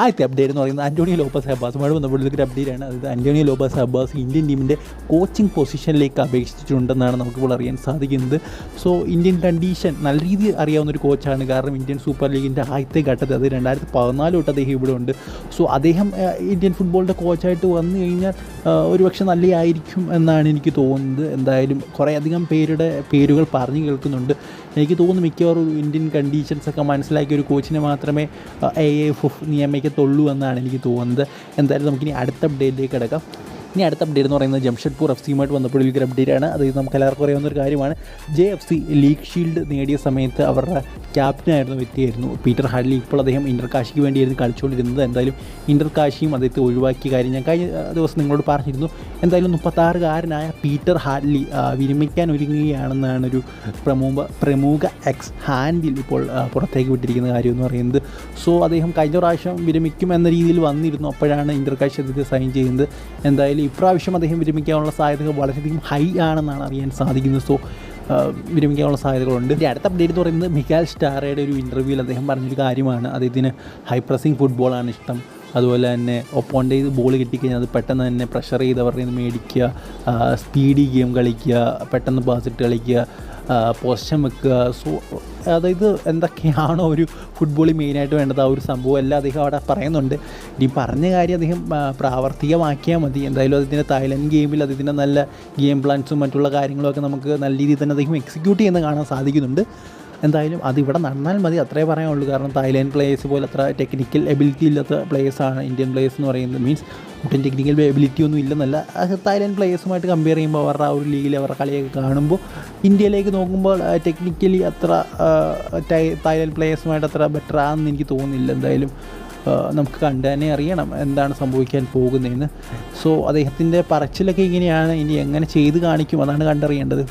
ആദ്യത്തെ അപ്ഡേറ്റ് എന്ന് പറയുന്നത് അന്റോണിയോ ലോപ്പസ് മഴ ബന്ധപ്പെട്ട ഒരു ആണ്. അതായത് അന്റോണിയോ ലോപ്പസ് അബ്ബാസ് ഇന്ത്യൻ ടീമിന്റെ കോച്ചിങ് പൊസിഷനിലേക്ക് അപേക്ഷിച്ചിട്ടുണ്ടെന്നാണ് നമുക്കിപ്പോൾ അറിയാൻ സാധിക്കുന്നത്. സോ ഇന്ത്യൻ കണ്ടീഷൻ നല്ല രീതിയിൽ അറിയാവുന്ന ഒരു കോച്ചാണ് കാരണം ഇന്ത്യൻ സൂപ്പർ ലീഗിന്റെ ആദ്യത്തെ ഘട്ടത്തിൽ അത് രണ്ടായിരത്തി പതിനാല് തൊട്ട് അദ്ദേഹം ഇവിടെ ഉണ്ട്. സോ അദ്ദേഹം ഇന്ത്യൻ ഫുട്ബോളിന്റെ കോച്ചായിട്ട് വന്നു കഴിഞ്ഞാൽ ഒരു പക്ഷേ നല്ല ആയിരിക്കും എന്നാണ് എനിക്ക് തോന്നുന്നത്. എന്തായാലും കുറേയധികം പേരുടെ പേരുകൾ പറഞ്ഞു കേൾക്കുന്നുണ്ട്. എനിക്ക് തോന്നുന്നു മിക്കവാറും ഇന്ത്യൻ കണ്ടീഷൻസൊക്കെ മനസ്സിലാക്കിയ ഒരു കോച്ചിനെ മാത്രമേ എ എഫ് എഫ് നിയമിക്കത്തുള്ളൂ എന്നാണ് എനിക്ക് തോന്നുന്നത്. എന്തായാലും നമുക്കിനി അടുത്ത അപ്ഡേറ്റിലേക്ക് കിടക്കാം. ഇനി അടുത്ത അപ്ഡേറ്റ് എന്ന് പറയുന്നത് ജംഷഡ്പൂർ എഫ് സിയുമായിട്ട് ബന്ധപ്പെട്ട ഒരു അപ്ഡേറ്റ് ആണ്. അതായത് നമുക്ക് എല്ലാവർക്കും അറിയാവുന്ന ഒരു കാര്യമാണ്. J F C league shield നേടിയ സമയത്ത് അവരുടെ ക്യാപ്റ്റനായിരുന്ന വ്യക്തിയായിരുന്നു പീറ്റർ ഹാഡ്ലി. ഇപ്പോൾ അദ്ദേഹം ഇന്റർ കാശിക്ക് വേണ്ടിയായിരുന്നു കളിച്ചുകൊണ്ടിരുന്നത്. എന്തായാലും ഇന്റർ കാശിയും അദ്ദേഹത്തെ ഒഴിവാക്കിയ കാര്യം ഞാൻ കഴിഞ്ഞ ദിവസം നിങ്ങളോട് പറഞ്ഞിരുന്നു. എന്തായാലും മുപ്പത്താറുകാരനായ പീറ്റർ ഹാഡ്ലി വിരമിക്കാൻ ഒരുങ്ങുകയാണെന്നാണ് ഒരു പ്രമുഖ പ്രമുഖ എക്സ് ഹാൻഡിൽ ഇപ്പോൾ പുറത്തേക്ക് വിട്ടിരിക്കുന്ന കാര്യം എന്ന് പറയുന്നത്. സോ അദ്ദേഹം കഴിഞ്ഞ പ്രാവശ്യം വിരമിക്കും എന്ന രീതിയിൽ വന്നിരുന്നു. അപ്പോഴാണ് ഇന്റർ കാശി അദ്ദേഹത്തെ സൈൻ ചെയ്യുന്നത് എന്തായാലും ഇപ്രാവശ്യം അദ്ദേഹം വിരമിക്കാനുള്ള സാധ്യതകൾ വളരെയധികം ഹൈ ആണെന്നാണ് അറിയാൻ സാധിക്കുന്നത്. സോ വിരമിക്കാനുള്ള സാധ്യതകളുണ്ട്. ഇനി അടുത്ത അപ്ഡേറ്റ് എന്ന് പറയുന്നത് മിക്കാൽ സ്റ്റാറയുടെ ഒരു ഇന്റർവ്യൂവിൽ അദ്ദേഹം പറഞ്ഞൊരു കാര്യമാണ്. അദ്ദേഹത്തിന് ഹൈ പ്രസിങ് ഫുട്ബോളാണ് ഇഷ്ടം. അതുപോലെ തന്നെ ഒപ്പോണ്ട് ചെയ്ത് ബോൾ കിട്ടിക്കഴിഞ്ഞാൽ അത് പെട്ടെന്ന് തന്നെ പ്രഷർ ചെയ്ത് അവരുടെ നിന്ന് മേടിക്കുക സ്പീഡി ഗെയിം കളിക്കുക പെട്ടെന്ന് പാസ് ഇട്ട് കളിക്കുക പൊസിഷൻ വെക്കുക. സോ അതായത് എന്തൊക്കെയാണോ ഒരു ഫുട്ബോളിൽ മെയിനായിട്ട് വേണ്ടത് ആ ഒരു സംഭവം എല്ലാം അദ്ദേഹം അവിടെ പറയുന്നുണ്ട്. ഇനി പറഞ്ഞ കാര്യം അദ്ദേഹം പ്രാവർത്തികമാക്കിയാൽ മതി. എന്തായാലും അതിന്റെ തായ്ലൻഡ് ഗെയിമിൽ അതിന്റെ നല്ല ഗെയിം പ്ലാൻസും മറ്റുള്ള കാര്യങ്ങളൊക്കെ നമുക്ക് നല്ല രീതിയിൽ തന്നെ അദ്ദേഹം എക്സിക്യൂട്ട് ചെയ്യുന്ന കാണാൻ സാധിക്കുന്നുണ്ട്. എന്തായാലും അതിവിടെ നടന്നാൽ മതി അത്രേ പറയാനുള്ളൂ. കാരണം തായ്ലാൻഡ് പ്ലേയേഴ്സ് പോലെ അത്ര ടെക്നിക്കൽ എബിലിറ്റി ഇല്ലാത്ത പ്ലേയേഴ്സാണ് ഇന്ത്യൻ പ്ലേയേഴ്സ് എന്ന് പറയുന്നത്. മീൻസ് ഒട്ടും ടെക്നിക്കൽ എബിലിറ്റി ഒന്നും ഇല്ലെന്നല്ല. തായ്ലാൻഡ് പ്ലേയേഴ്സുമായിട്ട് കമ്പയർ ചെയ്യുമ്പോൾ അവരുടെ ആ ഒരു ലീഗിൽ അവരുടെ കളിയൊക്കെ കാണുമ്പോൾ ഇന്ത്യയിലേക്ക് നോക്കുമ്പോൾ ടെക്നിക്കലി അത്ര തായ്ലാൻഡ് പ്ലേയേഴ്സുമായിട്ട് അത്ര ബെറ്റർ ആണെന്ന് എനിക്ക് തോന്നുന്നില്ല. എന്തായാലും നമുക്ക് കണ്ടു തന്നെ അറിയണം എന്താണ് സംഭവിക്കാൻ പോകുന്നതെന്ന്. സോ അദ്ദേഹത്തിന്റെ പറച്ചിലൊക്കെ ഇങ്ങനെയാണ്. ഇനി എങ്ങനെ ചെയ്ത് കാണിക്കും? അതാണ് കണ്ടറിയേണ്ടത്.